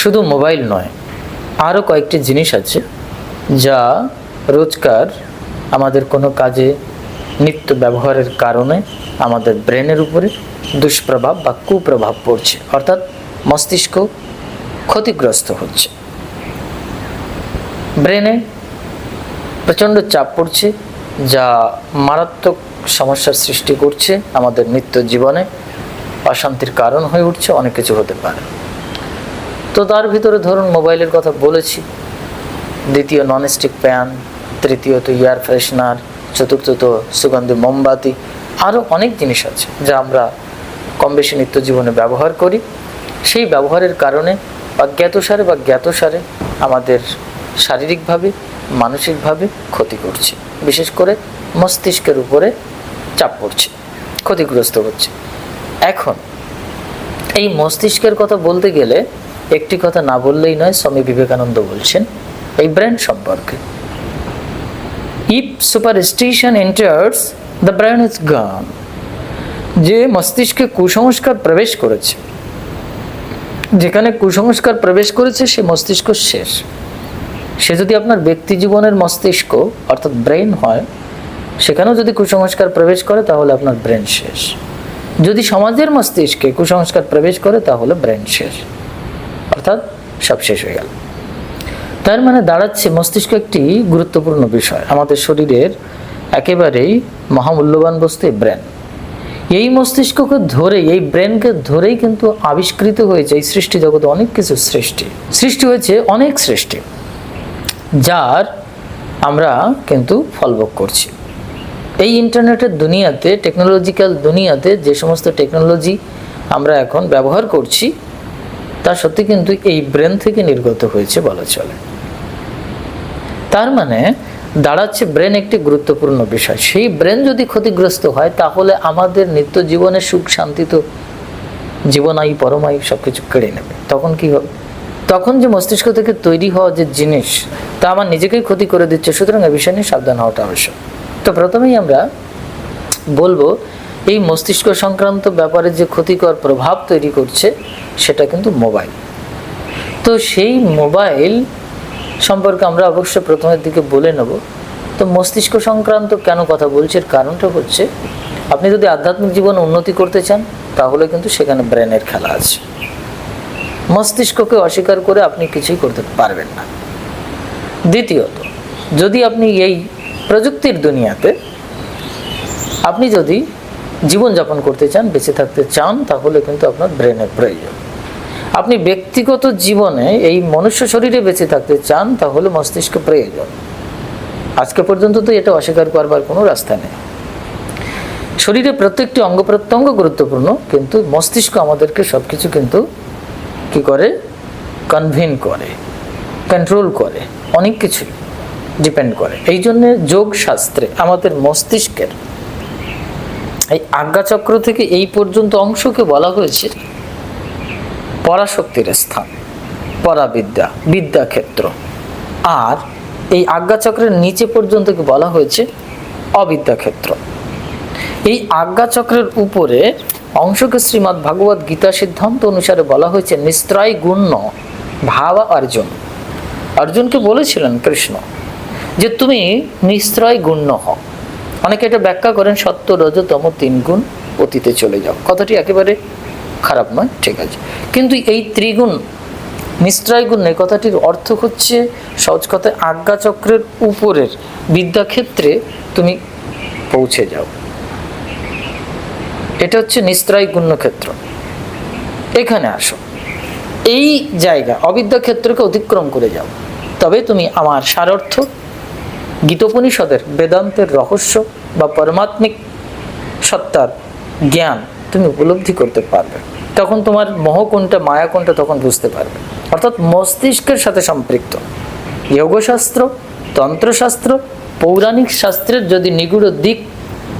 শুধু মোবাইল নয় আরও কয়েকটি জিনিস আছে যা রোজকার আমাদের কোনো কাজে নিত্য ব্যবহারের কারণে আমাদের ব্রেনের উপরে দুষ্প্রভাব বা কুপ্রভাব পড়ছে, অর্থাৎ মস্তিষ্ক ক্ষতিগ্রস্ত হচ্ছে। ব্রেনে প্রচণ্ড চাপ পড়ছে যা মারাত্মক সমস্যার সৃষ্টি করছে আমাদের নিত্য জীবনে। অশান্তির কারণ হয়ে উঠছে, অনেক কিছু হতে পারে। তো তার ভিতরে ধরুন মোবাইলের কথা বলেছি। দ্বিতীয় ননস্টিক প্যান তৃতীয়ত এয়ার ফ্রেশনার চতুর্থত সুগন্ধি মোমবাতি আরও অনেক জিনিস আছে যা আমরা কম বেশি নিত্য জীবনে ব্যবহার করি। সেই ব্যবহারের কারণে অজ্ঞাতসারে বা জ্ঞাতসারে আমাদের শারীরিকভাবে, মানসিকভাবে ক্ষতি করছে। বিশেষ করে মস্তিষ্কের উপরে চাপ পড়ছে, ক্ষতিগ্রস্ত হচ্ছে। এখন, এই মস্তিষ্কের কথা বলতে গেলে একটি কথা না বললেই নয়, স্বামী বিবেকানন্দ বলছেন, এই ব্রেন সম্পর্কে। If superstition enters the brain is gone যে মস্তিষ্কে কুসংস্কার প্রবেশ করেছে, যেখানে কুসংস্কার প্রবেশ করেছে, সে মস্তিষ্ক শেষ। সে যদি আপনার ব্যক্তি জীবনের মস্তিষ্ক, অর্থাৎ ব্রেন হয়, সেখানেও যদি কুসংস্কার প্রবেশ করে, তাহলে আপনার ব্রেন শেষ। যদি সমাজের মস্তিষ্কে কুসংস্কার প্রবেশ করে, তাহলে ব্রেন শেষ। অর্থাৎ সব শেষ হয়ে গেল। তার মানে দাঁড়াচ্ছে মস্তিষ্ক একটি গুরুত্বপূর্ণ বিষয়। আমাদের শরীরের একেবারেই মহামূল্যবান বস্তু ব্রেন। এই মস্তিষ্ককে ধরে এই ব্রেনকে ধরেই কিন্তু আবিষ্কৃত হয়েছে এই সৃষ্টি জগতে অনেক কিছু সৃষ্টি। সৃষ্টি হয়েছে অনেক সৃষ্টি, যার আমরা কিন্তু ফলভোগ করছি। এই ইন্টারনেটের দুনিয়াতে টেকনোলজিক্যাল দুনিয়াতে যে সমস্ত টেকনোলজি আমরা এখন ব্যবহার করছি তা সত্যি কিন্তু এই ব্রেন থেকে নির্গত হয়েছে বলা চলে। তার মানে দাঁড়াচ্ছে ব্রেন একটি গুরুত্বপূর্ণ বিষয়। সেই ব্রেন যদি ক্ষতিগ্রস্ত হয়, তাহলে আমাদের নিত্য জীবনে সুখ, শান্তি তো জীবনায়ু, পরমায়ু সব কিছু কেড়ে নেবে। তখন কি হবে? তখন যে মস্তিষ্ক থেকে তৈরি হওয়া যে জিনিস, তা আমার নিজেকেই ক্ষতি করে দিচ্ছে। সুতরাং এ বিষয় নিয়ে সাবধান হওয়াটা আবশ্যক। তো প্রথমেই আমরা বলব এই মস্তিষ্ক সংক্রান্ত ব্যাপারে যে ক্ষতিকর প্রভাব তৈরি করছে, সেটা কিন্তু মোবাইল। তো সেই মোবাইল সম্পর্কে আমরা অবশ্য প্রথমের দিকে বলে নেব। তো মস্তিষ্ক সংক্রান্ত কেন কথা বলছি, এর কারণটা হচ্ছে, আপনি যদি আধ্যাত্মিক জীবনে উন্নতি করতে চান, তাহলে কিন্তু সেখানে ব্রেনের খেলা আছে। মস্তিষ্ককে অস্বীকার করে আপনি কিছুই করতে পারবেন না। দ্বিতীয়ত, যদি আপনি এই প্রযুক্তির দুনিয়াতে, আপনি যদি জীবনযাপন করতে চান, বেঁচে থাকতে চান, তাহলে কিন্তু আপনার ব্রেনের প্রয়োজন। আপনি ব্যক্তিগত জীবনে এই মনুষ্য শরীরে বেঁচে থাকতে চান, তাহলে মস্তিষ্ক প্রয়োজন। আজকে পর্যন্ত তো এটা অস্বীকার করবার কোনো রাস্তা নেই। শরীরে প্রত্যেকটি অঙ্গ প্রত্যঙ্গ গুরুত্বপূর্ণ, কিন্তু মস্তিষ্ক আমাদেরকে সব কিছু কিন্তু কি করে? কনভিন করে, কন্ট্রোল করে, অনেক কিছু ডিপেন্ড করে। এই জন্যে যোগ শাস্ত্রে আমাদের মস্তিষ্কের এই আজ্ঞাচক্র থেকে এই পর্যন্ত অংশকে বলা হয়েছে পরাশক্তির স্থান, পরাবিদ্যা, বিদ্যাক্ষেত্র। আর এই আজ্ঞাচক্রের নিচে পর্যন্তকে বলা হয়েছে অবিদ্যাক্ষেত্র। এই আজ্ঞাচক্রের উপরে অংশকে শ্রীমৎ ভাগবত গীতা সিদ্ধান্ত অনুসারে বলা হয়েছে নিস্ত্রয় গুণ্য ভাবা অর্জুন। অর্জুনকে বলেছিলেন কৃষ্ণ যে তুমি নিস্ত্রয় গুণ্য হও। অনেকে এটা ব্যাখ্যা করেন সত্য রজতম তিন গুণ অতীতে চলে যাও। কথাটি একেবারে খারাপ নয়, ঠিক আছে। কিন্তু এই ত্রিগুণ নিশ্চয় গুণ এই কথাটির অর্থ হচ্ছে সহজ কথায় আজ্ঞাচক্রের উপরের বিদ্যাক্ষেত্রে তুমি পৌঁছে যাও। এটা হচ্ছে নিস্ত্রয় গুণ্য ক্ষেত্র এখানে আসো। এই জায়গা অবিদ্যা ক্ষেত্রকে অতিক্রম করে যাও। তবে তুমি আমার সারার্থ গীতোপনিষদের বেদান্তের রহস্য বা পরমাত্মিক সত্তার জ্ঞান তুমি উপলব্ধি করতে পারবে। তখন তোমার মোহ কোনটা, মায়া কোনটা তখন বুঝতে পারবে। অর্থাৎ মস্তিষ্কের সাথে সম্পৃক্ত। যোগশাস্ত্র, তন্ত্রশাস্ত্র, পৌরাণিক শাস্ত্রের যদি নিগুড় দিক,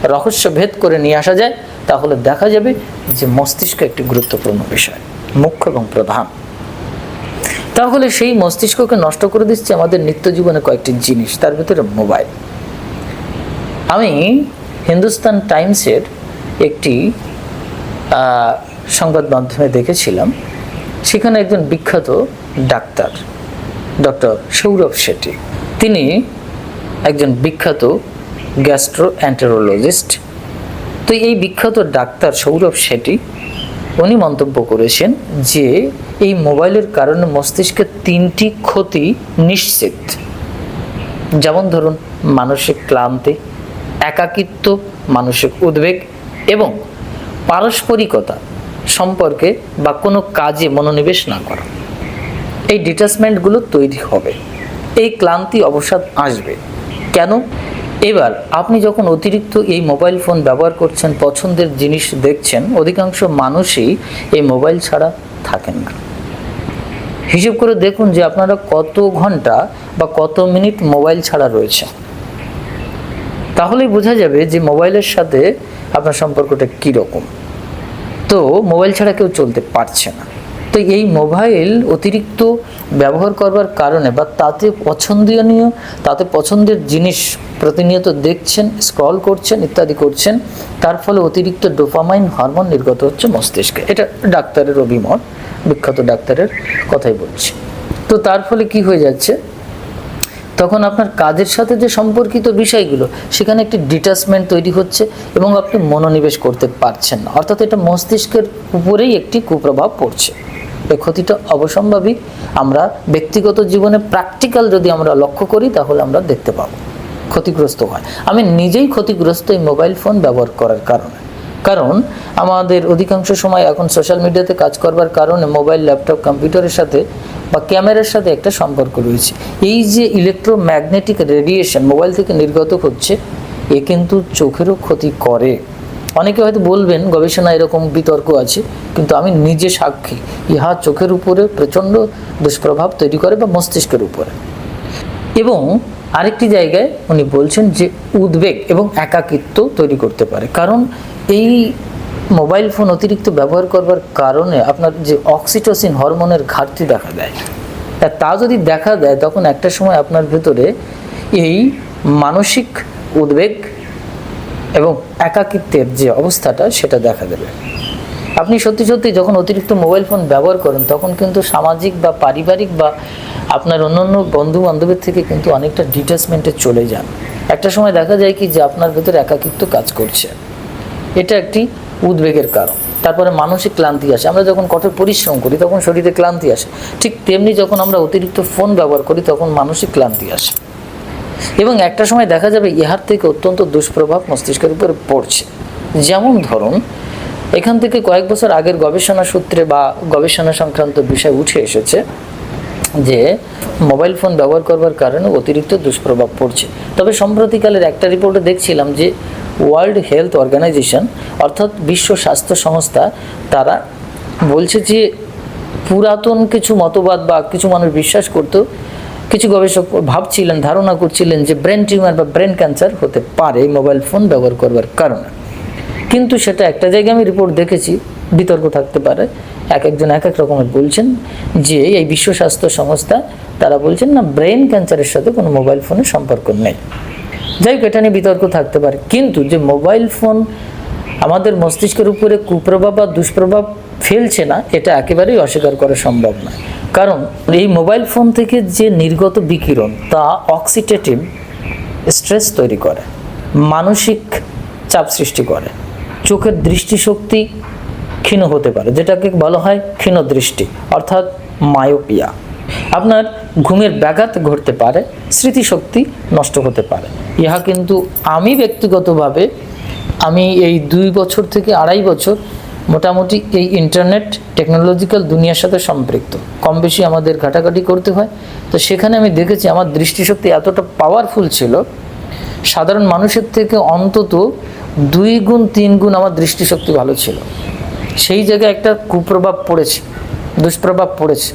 রহস্য ভেদ করে নিয়ে আসা যায়, তাহলে দেখা যাবে যে মস্তিষ্ক একটি গুরুত্বপূর্ণ বিষয়, মুখ্য এবং প্রধান। তাহলে সেই মস্তিষ্ককে নষ্ট করে দিচ্ছে আমাদের নিত্য জীবনে কয়েকটি জিনিস, তার ভিতরে মোবাইল। আমি হিন্দুস্তান টাইমসের একটি সংবাদ মাধ্যমে দেখেছিলাম, সেখানে একজন বিখ্যাত ডাক্তার, ডক্টর সৌরভ শেঠি। তিনি একজন বিখ্যাত গ্যাস্ট্রো অ্যান্টেরোলজিস্ট তো এই বিখ্যাত ডাক্তার সৌরভ শেঠি উনি মন্তব্য করেছেন যে এই মোবাইলের কারণে মস্তিষ্কের তিনটি ক্ষতি নিশ্চিত। যেমন ধরুন, মানসিক ক্লান্তি, একাকিত্ব, মানসিক উদ্বেগ এবং পারস্পরিকতা সম্পর্কে বা কোনো কাজে মনোনিবেশ না করা। এই ডিটাচমেন্টগুলো তৈরি হবে। এই ক্লান্তি অবসাদ আসবে। কেন? এবার আপনি যখন অতিরিক্ত এই মোবাইল ফোন ব্যবহার করছেন, পছন্দের জিনিস দেখছেন, অধিকাংশ মানুষই এই মোবাইল ছাড়া থাকেন না। হিসেব করে দেখুন যে আপনারা কত ঘণ্টা বা কত মিনিট মোবাইল ছাড়া রয়েছে তাহলেই বোঝা যাবে যে মোবাইলের সাথে আপনার সম্পর্কটা কীরকম। তো মোবাইল ছাড়া কেউ চলতে পারছে না। তো এই মোবাইল অতিরিক্ত ব্যবহার করবার কারণে বা তাতে পছন্দনীয়, তাতে পছন্দের জিনিস প্রতিনিয়ত দেখছেন স্ক্রল করছেন, ইত্যাদি করছেন, তার ফলে অতিরিক্ত ডোপামাইন হরমোন নির্গত হচ্ছে মস্তিষ্কে। এটা ডাক্তারের অভিমত, বিখ্যাত ডাক্তারের কথাই বলছি। তো তার ফলে কি হয়ে যাচ্ছে? তখন আপনার কাজের সাথে যে সম্পর্কিত বিষয়গুলো, সেখানে একটি ডিটাচমেন্ট তৈরি হচ্ছে এবং আপনি মনোনিবেশ করতে পারছেন না। অর্থাৎ এটা মস্তিষ্কের উপরেই একটি কুপ্রভাব পড়ছে। এই ক্ষতিটা অবসম্ভাবী। আমরা ব্যক্তিগত জীবনে প্র্যাকটিক্যাল যদি আমরা লক্ষ্য করি, তাহলে আমরা দেখতে পাবো। ক্ষতিগ্রস্ত হয়। আমি নিজেই ক্ষতিগ্রস্ত এই মোবাইল ফোন ব্যবহার করার কারণে। কারণ আমাদের অধিকাংশ সময় এখন সোশ্যাল মিডিয়াতে কাজ করবার কারণে মোবাইল ল্যাপটপ কম্পিউটারের সাথে বা ক্যামেরার সাথে একটা সম্পর্ক রয়েছে। এই যে ইলেকট্রোম্যাগনেটিক রেডিয়েশন মোবাইল থেকে নির্গত হচ্ছে, এ কিন্তু চোখেরও ক্ষতি করে। অনেকে হয়তো বলবেন গবেষণা এরকম বিতর্ক আছে, কিন্তু আমি নিজে সাক্ষী, ইহা চোখের উপরে প্রচণ্ড দুষ্প্রভাব তৈরি করে বা মস্তিষ্কের উপরে। এবং আরেকটি জায়গায় উনি বলছেন যে উদ্বেগ এবং একাকিত্ব তৈরি করতে পারে। কারণ এই মোবাইল ফোন অতিরিক্ত ব্যবহার করবার কারণে আপনার যে অক্সিটোসিন হরমোনের ঘাটতি দেখা দেয়। তা যদি দেখা দেয়, তখন একটা সময় আপনার ভেতরে এই মানসিক উদ্বেগ এবং একাকিত্বের যে অবস্থাটা, সেটা দেখা দেবে। আপনি সত্যি সত্যি যখন অতিরিক্ত মোবাইল ফোন ব্যবহার করেন, তখন কিন্তু সামাজিক বা পারিবারিক বা আপনার অন্যান্য বন্ধু বান্ধবের থেকে কিন্তু অনেকটা ডিটাচমেন্টে চলে যান। একটা সময় দেখা যায় কি যে আপনার ভেতরে একাকিত্ব কাজ করছে। এটা একটি উদ্বেগের কারণ। তারপরে মানসিক ক্লান্তি আসে। আমরা যখন কঠোর পরিশ্রম করি, তখন শরীরে ক্লান্তি আসে। ঠিক তেমনি যখন আমরা অতিরিক্ত ফোন ব্যবহার করি, তখন মানসিক ক্লান্তি আসে। এবং একটা সময় দেখা যাবে ইহার থেকে অত্যন্ত দুষ্প্রভাব মস্তিষ্কের উপরে পড়ছে। যেমন ধরুন, এখান থেকে কয়েক বছর আগের গবেষণা সূত্রে বা গবেষণা সংক্রান্ত বিষয় উঠে এসেছে যে মোবাইল ফোন ব্যবহার করবার কারণে অতিরিক্ত দুষ্প্রভাব পড়ছে। তবে সম্প্রতিকালের একটা রিপোর্টে দেখছিলাম যে ওয়ার্ল্ড হেলথ অর্গানাইজেশন অর্থাৎ বিশ্ব স্বাস্থ্য সংস্থা, তারা বলছে যে পুরাতন কিছু মতবাদ বা কিছু মানুষ বিশ্বাস করতো, কিছু গবেষক ভাবছিলেন, ধারণা করছিলেন যে ব্রেন টিউমার বা ব্রেন ক্যান্সার হতে পারে মোবাইল ফোন ব্যবহার করবার কারণে। কিন্তু সেটা একটা জায়গায় আমি রিপোর্ট দেখেছি, বিতর্ক থাকতে পারে। এক একজন, এক এক রকমের বলছেন যে এই বিশ্ব স্বাস্থ্য সংস্থা, তারা বলছেন না ব্রেন ক্যান্সারের সাথে কোনো মোবাইল ফোনের সম্পর্ক নেই। যাই হোক এটা নিয়ে বিতর্ক থাকতে পারে। কিন্তু যে মোবাইল ফোন আমাদের মস্তিষ্কের উপরে কুপ্রভাব বা দুষ্প্রভাব ফেলছে না, এটা একেবারেই অস্বীকার করা সম্ভব নয় কারণ এই মোবাইল ফোন থেকে যে নির্গত বিকিরণ, তা অক্সিটেটিভ স্ট্রেস তৈরি করে, মানসিক চাপ সৃষ্টি করে, চোখের দৃষ্টিশক্তি ক্ষীণ হতে পারে, যেটাকে বলা হয় ক্ষীণ দৃষ্টি অর্থাৎ মায়োপিয়া। আপনার ঘুমের ব্যাঘাত ঘটতে পারে, স্মৃতিশক্তি নষ্ট হতে পারে। ইহা কিন্তু আমি ব্যক্তিগতভাবে আমি এই দুই বছর থেকে আড়াই বছর মোটামুটি এই ইন্টারনেট টেকনোলজিক্যাল দুনিয়ার সাথে সম্পৃক্ত। কম বেশি আমাদের ঘাটাঘাটি করতে হয়। তো সেখানে আমি দেখেছি আমার দৃষ্টিশক্তি এতটা পাওয়ারফুল ছিল, সাধারণ মানুষের থেকে অন্তত দুই গুণ, তিন গুণ আমার দৃষ্টিশক্তি ভালো ছিল। সেই জায়গায় একটা কুপ্রভাব পড়েছে, দুষ্প্রভাব পড়েছে।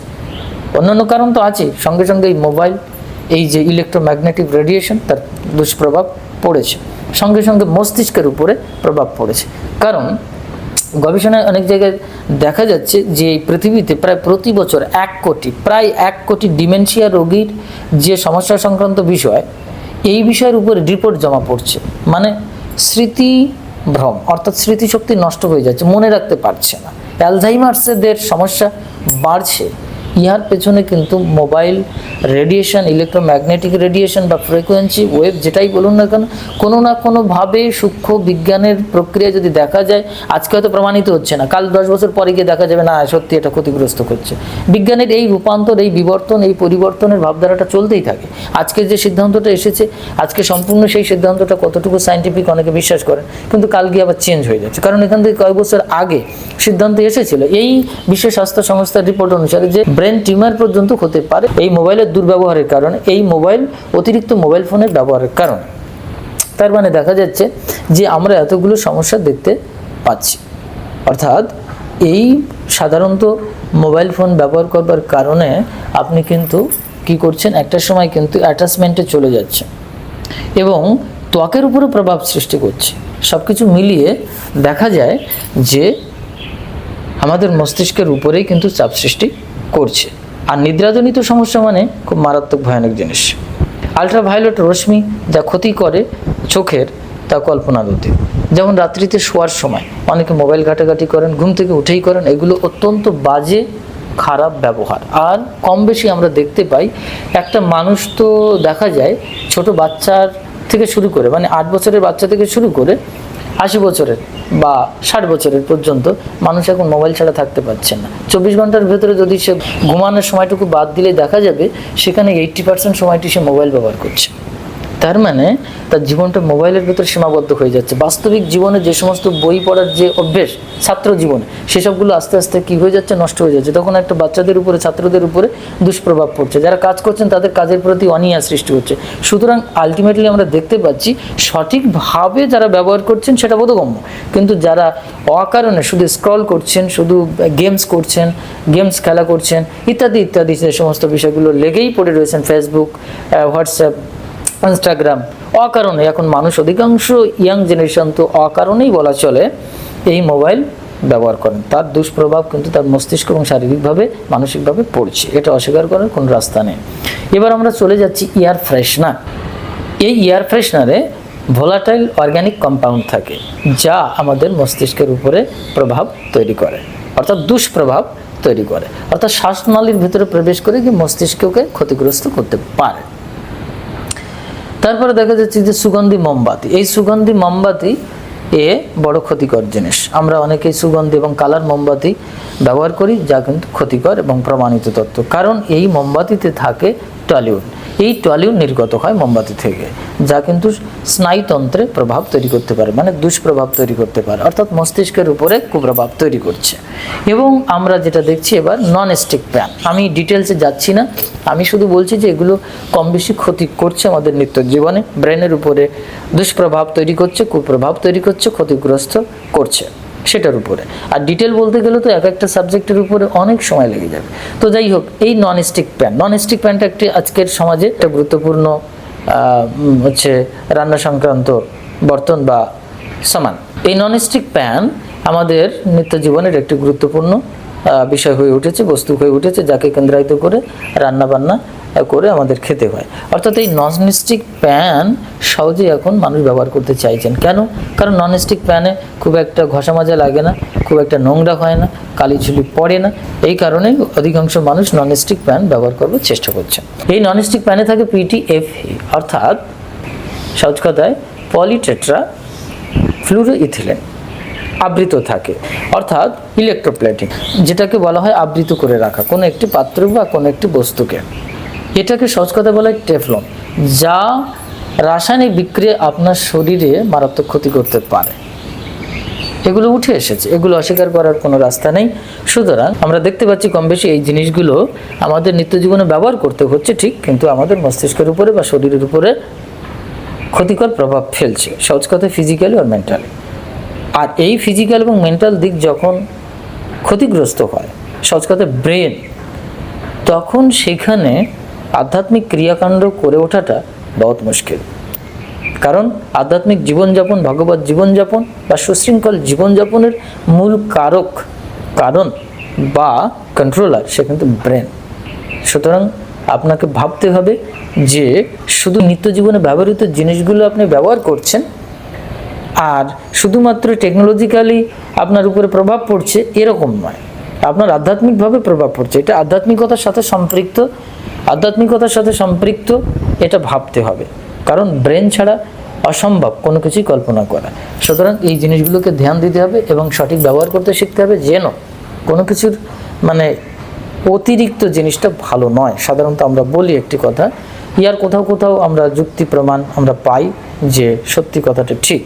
অন্যান্য কারণ তো আছে। সঙ্গে সঙ্গে এই মোবাইল এই যে ইলেকট্রোম্যাগনেটিক রেডিয়েশন তার দুষ্প্রভাব পড়েছে। সঙ্গে সঙ্গে মস্তিষ্কের উপরে প্রভাব পড়েছে। কারণ গবেষণায় অনেক জায়গায় দেখা যাচ্ছে যে এই পৃথিবীতে প্রায় প্রতি বছর এক কোটি, প্রায় এক কোটি ডিমেনশিয়া রোগীর যে সমস্যা সংক্রান্ত বিষয়, এই বিষয়ের উপরে রিপোর্ট জমা পড়ছে। মানে স্মৃতি ভ্রম, অর্থাৎ স্মৃতিশক্তি নষ্ট হয়ে যাচ্ছে, মনে রাখতে পারছে না। অ্যালঝাইমার্সেদের সমস্যা বাড়ছে। ইহার পেছনে কিন্তু মোবাইল রেডিয়েশন, ইলেকট্রোম্যাগনেটিক রেডিয়েশন বা ফ্রিকোয়েন্সি, ওয়েভ যেটাই বলুন না কেন, কোনো না কোনোভাবে সূক্ষ্ম বিজ্ঞানের প্রক্রিয়া যদি দেখা যায়, আজকে হয়তো প্রমাণিত হচ্ছে না। কাল দশ বছর পরে গিয়ে দেখা যাবে, না, সত্যি এটা ক্ষতিগ্রস্ত করছে বিজ্ঞানের এই রূপান্তর, এই বিবর্তন, এই পরিবর্তনের ভাবধারাটা চলতেই থাকে। আজকে যে সিদ্ধান্তটা এসেছে, আজকে সম্পূর্ণ সেই সিদ্ধান্তটা কতটুকু সাইন্টিফিক অনেকে বিশ্বাস করেন, কিন্তু কাল গিয়ে আবার চেঞ্জ হয়ে যাচ্ছে। কারণ এখান থেকে কয়েক বছর আগে সিদ্ধান্ত এসেছিল, এই বিশ্ব স্বাস্থ্য সংস্থার রিপোর্ট অনুসারে যে ব্রেন টিউমার পর্যন্ত হতে পারে এই মোবাইলের দুর্ব্যবহারের কারণে, এই মোবাইল অতিরিক্ত মোবাইল ফোনের ব্যবহারের কারণে। তার মানে দেখা যাচ্ছে যে আমরা এতগুলো সমস্যা দেখতে পাচ্ছি। অর্থাৎ এই সাধারণত মোবাইল ফোন ব্যবহার করবার কারণে আপনি কিন্তু কি করছেন? একটা সময় কিন্তু অ্যাটাচমেন্টে চলে যাচ্ছে এবং ত্বকের উপরে প্রভাব সৃষ্টি করছে। সব কিছু মিলিয়ে দেখা যায় যে আমাদের মস্তিষ্কের উপরেই কিন্তু চাপ সৃষ্টি করছে। আর নিদ্রাজনিত সমস্যা মানে খুব মারাত্মক ভয়ানক জিনিস। আলট্রাভায়োলেট রশ্মি যা ক্ষতি করে চোখের তা কল্পনাতীত যেমন রাত্রিতে শোয়ার সময় অনেকে মোবাইল ঘাটাঘাটি করেন, ঘুম থেকে উঠেই করেন, এগুলো অত্যন্ত বাজে, খারাপ ব্যবহার। আর কম বেশি আমরা দেখতে পাই, একটা মানুষ তো দেখা যায় ছোট বাচ্চার থেকে শুরু করে মানে আট বছরের বাচ্চা থেকে শুরু করে আশি বছরের বা ষাট বছরের পর্যন্ত মানুষ এখন মোবাইল ছাড়া থাকতে পারছে না। চব্বিশ ঘণ্টার ভেতরে যদি সে ঘুমানোর সময়টুকু বাদ দিলে দেখা যাবে, সেখানে এইট্টি পার্সেন্ট সময়টি সে মোবাইল ব্যবহার করছে। তার মানে তার জীবনটা মোবাইলের ভেতর সীমাবদ্ধ হয়ে যাচ্ছে। বাস্তবিক জীবনে যে সমস্ত বই পড়ার যে অভ্যেস, ছাত্র জীবনে সেসবগুলো আস্তে আস্তে কি হয়ে যাচ্ছে? নষ্ট হয়ে যাচ্ছে। তখন একটা বাচ্চাদের উপরে, ছাত্রদের উপরে দুষ্প্রভাব পড়ছে। যারা কাজ করছেন, তাদের কাজের প্রতি অনীহা সৃষ্টি হচ্ছে। সুতরাং আলটিমেটলি আমরা দেখতে পাচ্ছি, সঠিকভাবে যারা ব্যবহার করছেন, সেটা বোধগম্য। কিন্তু যারা অকারণে শুধু স্ক্রল করছেন, শুধু গেমস করছেন গেমস খেলা করছেন, ইত্যাদি ইত্যাদি যে সমস্ত বিষয়গুলো লেগেই পড়ে রয়েছেন ফেসবুক হোয়াটসঅ্যাপ ইনস্টাগ্রাম। অকারণে, এখন মানুষ অধিকাংশ ইয়াং জেনারেশন তো অকারণেই বলা চলে এই মোবাইল ব্যবহার করেন। তার দুষ্প্রভাব কিন্তু তার মস্তিষ্ক এবং শারীরিকভাবে, মানসিকভাবে পড়ছে। এটা অস্বীকার করার কোনো রাস্তা নেই। এবার আমরা চলে যাচ্ছি এয়ার ফ্রেশনার এই এয়ার ফ্রেশনারে ভোলাটাইল অর্গ্যানিক কম্পাউন্ড থাকে, যা আমাদের মস্তিষ্কের উপরে প্রভাব তৈরি করে। অর্থাৎ দুষ্প্রভাব তৈরি করে। অর্থাৎ শ্বাসনালীর ভিতরে প্রবেশ করে কি মস্তিষ্ককে ক্ষতিগ্রস্ত করতে পারে। তারপরে দেখা যাচ্ছে যে সুগন্ধি মোমবাতি। এই সুগন্ধি মোমবাতি এ বড় ক্ষতিকর জিনিস। আমরা অনেকেই সুগন্ধি এবং কালার মোমবাতি ব্যবহার করি, যা কিন্তু ক্ষতিকর এবং প্রমাণিত তত্ত্ব কারণ এই মোমবাতিতে থাকে টলিউড। এই টলিউড নির্গত হয় মোমবাতি থেকে, যা কিন্তু স্নায়ুতন্ত্রে প্রভাব তৈরি করতে পারে মানে দুষ্প্রভাব তৈরি করতে পারে, অর্থাৎ মস্তিষ্কের উপরে কুপ্রভাব তৈরি করছে। এবং আমরা যেটা দেখছি এবার নন স্টিক প্যান আমি ডিটেলসে যাচ্ছি না, আমি শুধু বলছি যে এগুলো কম বেশি ক্ষতি করছে আমাদের নিত্য জীবনে ব্রেনের উপরে দুষ্প্রভাব তৈরি করছে, কুপ্রভাব তৈরি করছে, ক্ষতিগ্রস্ত করছে। সেটার উপরে। আর ডিটেল বলতে গেলে তো এক একটা সাবজেক্টের উপরে অনেক সময় লেগে যাবে। তো যাই হোক, এই non stick pan non stick প্যানটা একটি আজকের সমাজে একটা গুরুত্বপূর্ণ হচ্ছে রান্না সংক্রান্ত বর্তন বা সমান। এই নন স্টিক প্যান আমাদের নিত্য জীবনের একটি গুরুত্বপূর্ণ বিষয় হয়ে উঠেছে, বস্তু হয়ে উঠেছে, যাকে কেন্দ্রায়িত করে রান্না বান্না করে আমাদের খেতে হয়। অর্থাৎ এই নন স্টিক প্যান সহজেই এখন মানুষ ব্যবহার করতে চাইছেন। কেন? কারণ নন স্টিক প্যানে খুব একটা ঘষা মাজা লাগে না, খুব একটা নোংরা হয় না, কালি ঝুলি পড়ে না। এই কারণে অধিকাংশ মানুষ নন স্টিক প্যান ব্যবহার করবার চেষ্টা করছে এই নন স্টিক প্যানে থাকে পিটিএফ অর্থাৎ সহজ কথায় পলিটেট্রা ফ্লুরোইথিলেন আবৃত থাকে। অর্থাৎ ইলেকট্রোপ্লেটিং যেটাকে বলা হয় আবৃত করে রাখা, কোনো একটি পাত্র বা কোনো একটি বস্তুকে। এটাকে সহজ কথা বলা হয় টেফলন, যা রাসায়নিক বিক্রিয়া আপনার শরীরে মারাত্মক ক্ষতি করতে পারে। এগুলো উঠে এসেছে, এগুলো অস্বীকার করার কোনো রাস্তা নেই। সুতরাং আমরা দেখতে পাচ্ছি কম বেশি এই জিনিসগুলো আমাদের নিত্য জীবনে ব্যবহার করতে হচ্ছে ঠিক, কিন্তু আমাদের মস্তিষ্কের উপরে বা শরীরের উপরে ক্ষতিকর প্রভাব ফেলছে। সহজ কথা ফিজিক্যালি আর মেন্টালি আর এই ফিজিক্যাল এবং মেন্টাল দিক যখন ক্ষতিগ্রস্ত হয়, সহজ কথায় ব্রেন তখন সেখানে আধ্যাত্মিক ক্রিয়াকাণ্ড করে ওঠাটা বহুত মুশকিল। কারণ আধ্যাত্মিক জীবনযাপন, ভগবত জীবনযাপন বা সুশৃঙ্খল জীবনযাপনের মূল কারক, কারণ বা কন্ট্রোলার সে কিন্তু ব্রেন সুতরাং আপনাকে ভাবতে হবে যে শুধু নিত্য জীবনে ব্যবহৃত জিনিসগুলো আপনি ব্যবহার করছেন আর শুধুমাত্র টেকনোলজিক্যালি আপনার উপরে প্রভাব পড়ছে এরকম নয়। আপনার আধ্যাত্মিকভাবে প্রভাব পড়ছে। এটা আধ্যাত্মিকতার সাথে সম্পৃক্ত। আধ্যাত্মিকতার সাথে সম্পৃক্ত এটা ভাবতে হবে। কারণ ব্রেন ছাড়া অসম্ভব কোনো কিছুই কল্পনা করা। সুতরাং এই জিনিসগুলোকে ধ্যান দিতে হবে এবং সঠিক ব্যবহার করতে শিখতে হবে যেন কোনো কিছুর মানে অতিরিক্ত জিনিসটা ভালো নয়। সাধারণত আমরা বলি একটি কথা, ইয়ার কোথাও কোথাও আমরা যুক্তি প্রমাণ আমরা পাই। যে সত্যি কথাটা ঠিক।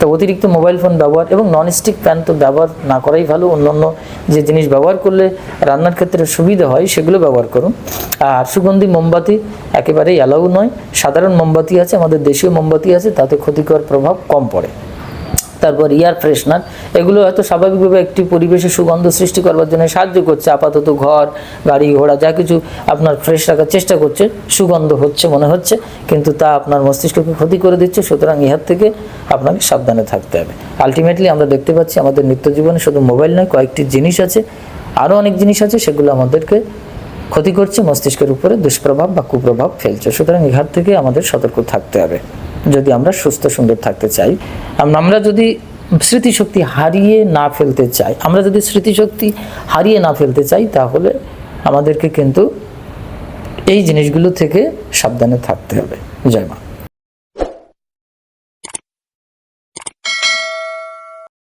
তো অতিরিক্ত মোবাইল ফোন ব্যবহার এবং ননস্টিক প্যান তো ব্যবহার না করাই ভালো। অন্যান্য যে জিনিস ব্যবহার করলে রান্নার ক্ষেত্রে সুবিধা হয়, সেগুলো ব্যবহার করুন। আর সুগন্ধি মোমবাতি একেবারেই অ্যালাউ নয়। সাধারণ মোমবাতি আছে, আমাদের দেশীয় মোমবাতি আছে, তাতে ক্ষতিকর প্রভাব কম পড়ে। তারপর ইয়ার ফ্রেশনার এগুলো হয়তো স্বাভাবিকভাবে একটি পরিবেশে সুগন্ধ সৃষ্টি করবার জন্য সাহায্য করছে। আপাতত ঘর গাড়ি ঘোড়া, যা কিছু আপনার ফ্রেশ রাখার চেষ্টা করছে, সুগন্ধ হচ্ছে মনে হচ্ছে, কিন্তু তা আপনার মস্তিষ্ককে ক্ষতি করে দিচ্ছে, সুতরাং ইহার থেকে আপনাকে সাবধানে থাকতে হবে। আলটিমেটলি আমরা দেখতে পাচ্ছি আমাদের নিত্য জীবনে শুধু মোবাইল নয়, কয়েকটি জিনিস আছে আরও অনেক জিনিস আছে, সেগুলো আমাদেরকে ক্ষতি করছে, মস্তিষ্কের উপরে দুষ্প্রভাব বা কুপ্রভাব ফেলছে, সুতরাং ইহার থেকে আমাদের সতর্ক থাকতে হবে। যদি আমরা সুস্থ, সুন্দর থাকতে চাই আমরা যদি স্মৃতিশক্তি হারিয়ে না ফেলতে চাই, আমরা যদি স্মৃতিশক্তি হারিয়ে না ফেলতে চাই, তাহলে আমাদেরকে কিন্তু এই জিনিসগুলো থেকে সাবধানে থাকতে হবে। জয় মা।